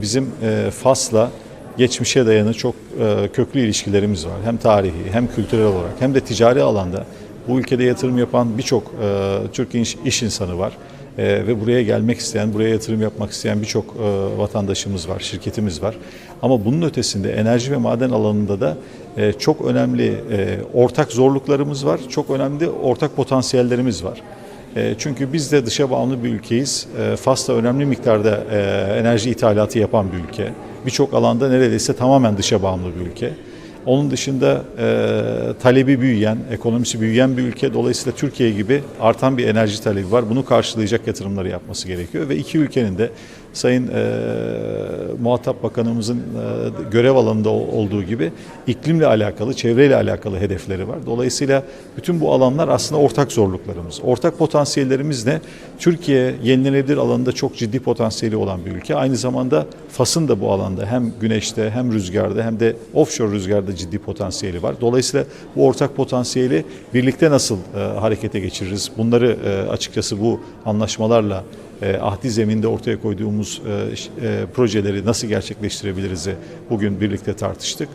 Bizim e, Fas'la geçmişe dayanı çok e, köklü ilişkilerimiz var. Hem tarihi hem kültürel olarak hem de ticari alanda bu ülkede yatırım yapan birçok e, Türk iş, insanı var. Ve buraya gelmek isteyen, buraya yatırım yapmak isteyen birçok vatandaşımız var, şirketimiz var. Ama bunun ötesinde enerji ve maden alanında da çok önemli ortak zorluklarımız var, çok önemli ortak potansiyellerimiz var. E, Çünkü biz de dışa bağımlı bir ülkeyiz. E, Fas da önemli miktarda e, enerji ithalatı yapan bir ülke. Birçok alanda neredeyse tamamen dışa bağımlı bir ülke. Onun dışında e, talebi büyüyen, ekonomisi büyüyen bir ülke. Dolayısıyla Türkiye gibi artan bir enerji talebi var. Bunu karşılayacak yatırımları yapması gerekiyor. Ve iki ülkenin de Sayın e, Muhatap Bakanımızın e, görev alanında ol- olduğu gibi iklimle alakalı, çevreyle alakalı hedefleri var. Dolayısıyla bütün bu alanlar aslında ortak zorluklarımız. Ortak potansiyellerimiz ne? Türkiye yenilenebilir alanında çok ciddi potansiyeli olan bir ülke. Aynı zamanda Fas'ın da bu alanda hem güneşte hem rüzgarda hem de offshore rüzgarda ciddi potansiyeli var. Dolayısıyla bu ortak potansiyeli birlikte nasıl e, harekete geçiririz? Bunları e, açıkçası bu anlaşmalarla e, ahdi zeminde ortaya koyduğumuz e, e, projeleri nasıl gerçekleştirebiliriz'i bugün birlikte tartıştık.